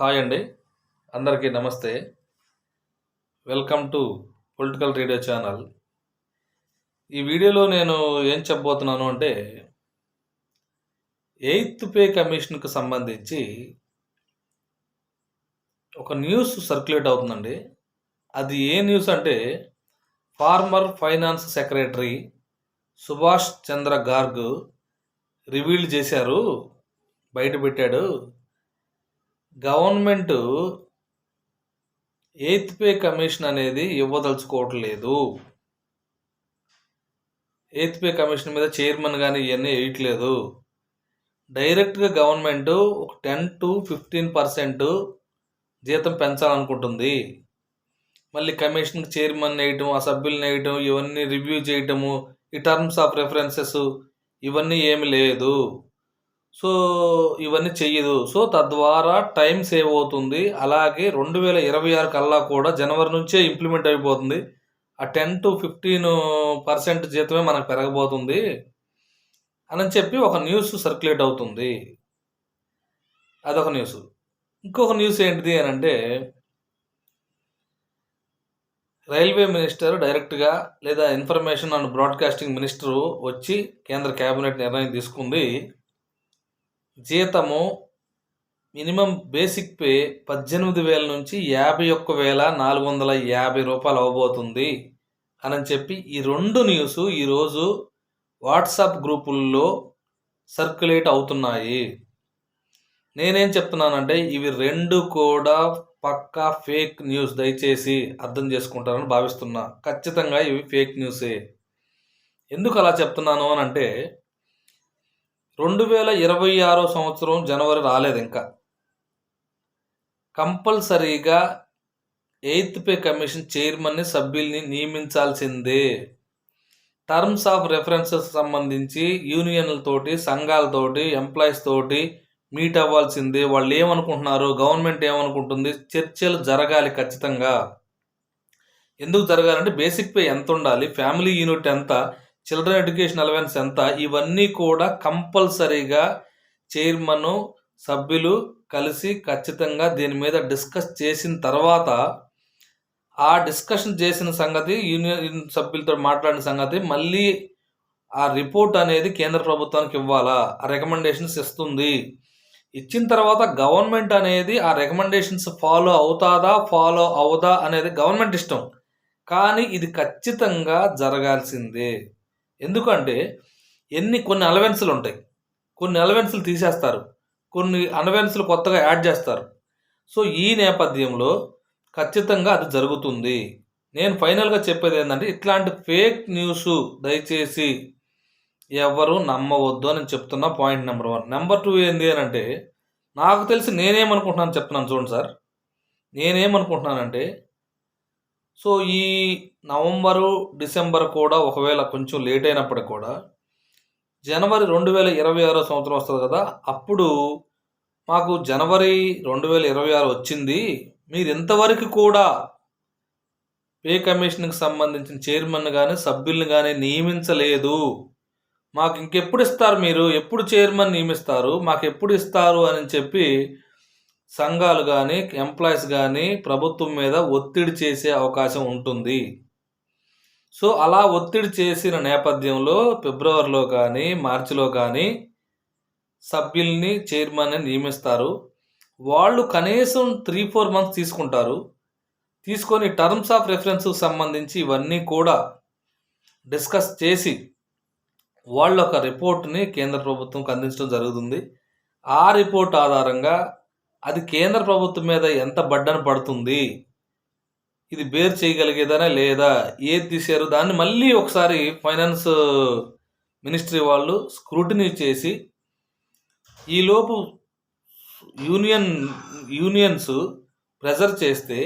Hi అండి. అందరికీ నమస్తే. Welcome to political radio channel. ఈ వీడియోలో నేను ఏం చెప్పబోతున్నాను అంటే ఎయిత్ పే కమిషన్కి సంబంధించి ఒక న్యూస్ సర్క్యులేట్ అవుతుందండి. అది ఏ న్యూస్ అంటే former finance secretary Subhash Chandra Garg reveal చేశారు బయట పెట్టాడు. గవర్నమెంట్ ఎయిత్ పే కమిషన్ అనేది ఇవ్వదలుచుకోవట్లేదు. ఎయిత్ పే కమిషన్ మీద చైర్మన్ కానీ ఇవన్నీ వేయట్లేదు. డైరెక్ట్గా గవర్నమెంట్ ఒక టెన్ టు ఫిఫ్టీన్ పర్సెంట్ జీతం పెంచాలనుకుంటుంది. మళ్ళీ కమిషన్కి చైర్మన్ వేయటం ఆ సభ్యులను వేయటం ఇవన్నీ రివ్యూ చేయటము ఈ టర్మ్స్ ఆఫ్ రెఫరెన్సెస్ ఇవన్నీ ఏమి లేదు. సో ఇవన్నీ చెయ్యదు. సో తద్వారా టైం సేవ్ అవుతుంది. అలాగే రెండు వేల ఇరవై ఆరు కల్లా కూడా జనవరి నుంచే ఇంప్లిమెంట్ అయిపోతుంది. ఆ టెన్ టు ఫిఫ్టీన్ పర్సెంట్ జీతమే మనకు పెరగబోతుంది అని చెప్పి ఒక న్యూస్ సర్క్యులేట్ అవుతుంది. అదొక న్యూస్. ఇంకొక న్యూస్ ఏంటిది అని అంటే రైల్వే మినిస్టర్ డైరెక్ట్గా లేదా ఇన్ఫర్మేషన్ అండ్ బ్రాడ్కాస్టింగ్ మినిస్టర్ వచ్చి కేంద్ర కేబినెట్ నిర్ణయం తీసుకుంది. జీతము మినిమం బేసిక్ పే పద్దెనిమిది వేల నుంచి యాభై ఒక్క వేల నాలుగు వందల యాభై రూపాయలు అవ్వబోతుంది అని చెప్పి ఈ రెండు న్యూస్ ఈరోజు వాట్సాప్ గ్రూపుల్లో సర్క్యులేట్ అవుతున్నాయి. నేనేం చెప్తున్నానంటే ఇవి రెండు కూడా పక్కా ఫేక్ న్యూస్ దయచేసి అర్థం చేసుకుంటారని భావిస్తున్నా. ఖచ్చితంగా ఇవి ఫేక్ న్యూసే ఎందుకు అలా చెప్తున్నాను అని అంటే రెండు వేల ఇరవై ఆరో సంవత్సరం జనవరి రాలేదు ఇంకా. కంపల్సరీగా ఎయిత్ పే కమిషన్ చైర్మన్ని సభ్యుల్ని నియమించాల్సిందే. టర్మ్స్ ఆఫ్ రెఫరెన్సెస్ సంబంధించి యూనియన్లతోటి సంఘాలతోటి ఎంప్లాయీస్ తోటి మీట్ అవ్వాల్సిందే. వాళ్ళు ఏమనుకుంటున్నారు గవర్నమెంట్ ఏమనుకుంటుంది చర్చలు జరగాలి ఖచ్చితంగా. ఎందుకు జరగాలంటే బేసిక్ పే ఎంత ఉండాలి ఫ్యామిలీ యూనిట్ ఎంత చిల్డ్రన్ ఎడ్యుకేషన్ అలవెన్స్ ఎంత? ఇవన్నీ కూడా కంపల్సరీగా చైర్మన్ సభ్యులు కలిసి ఖచ్చితంగా దీని మీద డిస్కస్ చేసిన తర్వాత ఆ డిస్కషన్ చేసిన సంగతి యూనియన్ సభ్యులతో మాట్లాడిన సంగతి మళ్ళీ ఆ రిపోర్ట్ అనేది కేంద్ర ప్రభుత్వానికి ఇవ్వాలా? ఆ రికమెండేషన్స్ ఇస్తుంది. ఇచ్చిన తర్వాత గవర్నమెంట్ అనేది ఆ రికమెండేషన్స్ ఫాలో అవుతాదా ఫాలో అవుదా అనేది గవర్నమెంట్ ఇష్టం. కానీ ఇది ఖచ్చితంగా జరగాల్సిందే. ఎందుకంటే ఎన్ని కొన్ని అలవెన్సులు ఉంటాయి. కొన్ని అలవెన్సులు తీసేస్తారు. కొన్ని అలవెన్సులు కొత్తగా యాడ్ చేస్తారు. సో ఈ నేపథ్యంలో ఖచ్చితంగా అది జరుగుతుంది. నేను ఫైనల్గా చెప్పేది ఏంటంటే ఇట్లాంటి ఫేక్ న్యూస్ దయచేసి ఎవరు నమ్మవద్దు అని చెప్తున్న point number one number two ఏంది అని అంటే నాకు తెలిసి నేనేమనుకుంటున్నాను చెప్తున్నాను చూడండి సార్. నేనేమనుకుంటున్నానంటే సో ఈ నవంబరు డిసెంబర్ కూడా ఒకవేళ కొంచెం లేట్ అయినప్పటికి కూడా జనవరి రెండు వేల ఇరవై ఆరో సంవత్సరం వస్తుంది కదా అప్పుడు మాకు జనవరి రెండు వేల ఇరవై ఆరు వచ్చింది. మీరు ఇంతవరకు కూడా పే కమిషన్కి సంబంధించిన చైర్మన్ కానీ సభ్యుల్ని కానీ నియమించలేదు. మాకు ఇంకెప్పుడు ఇస్తారు మీరు? ఎప్పుడు చైర్మన్ నియమిస్తారు? మాకు ఎప్పుడు ఇస్తారు? అని చెప్పి సంఘాలు కానీ ఎంప్లాయీస్ కానీ ప్రభుత్వం మీద ఒత్తిడి చేసే అవకాశం ఉంటుంది. సో అలా ఒత్తిడి చేసిన నేపథ్యంలో ఫిబ్రవరిలో కానీ మార్చిలో కానీ సభ్యుల్ని చైర్మన్ని నియమిస్తారు. వాళ్ళు కనీసం త్రీ ఫోర్ మంత్స్ తీసుకుంటారు. తీసుకొని టర్మ్స్ ఆఫ్ రెఫరెన్స్కి సంబంధించి ఇవన్నీ కూడా డిస్కస్ చేసి వాళ్ళు ఒక రిపోర్ట్ని కేంద్ర ప్రభుత్వంకి అందించడం జరుగుతుంది. ఆ రిపోర్ట్ ఆధారంగా అది కేంద్ర ప్రభుత్వం మీద ఎంత బడ్డన పడుతుంది? ఇది బేర్ చేయగలిగేదనే లేదా? ఏది తీశారు దాన్ని మళ్ళీ ఒకసారి ఫైనాన్స్ మినిస్ట్రీ వాళ్ళు స్క్రూటినీ చేసి ఈలోపు యూనియన్ యూనియన్స్ ప్రెజర్ చేస్తే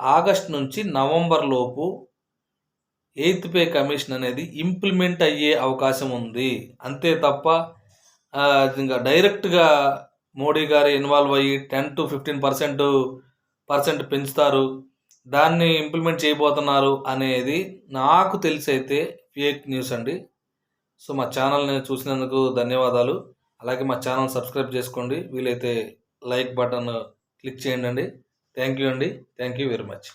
ఆగస్ట్ నుంచి నవంబర్ లోపు ఎయిత్ పే కమిషన్ అనేది ఇంప్లిమెంట్ అయ్యే అవకాశం ఉంది. అంతే తప్ప ఇంకా డైరెక్ట్గా మోడీ గారు ఇన్వాల్వ్ అయ్యి ten to fifteen percent percent పెంచుతారు. దాన్ని ఇంప్లిమెంట్ చేయబోతున్నారు అనేది నాకు తెలిసి అయితే ఫేక్ న్యూస్ అండి. సో మా ఛానల్ని చూసినందుకు ధన్యవాదాలు. అలాగే మా ఛానల్ సబ్స్క్రైబ్ చేసుకోండి. వీలైతే లైక్ బటన్ క్లిక్ చేయండి అండి. థ్యాంక్ యూ అండి. Thank you very much.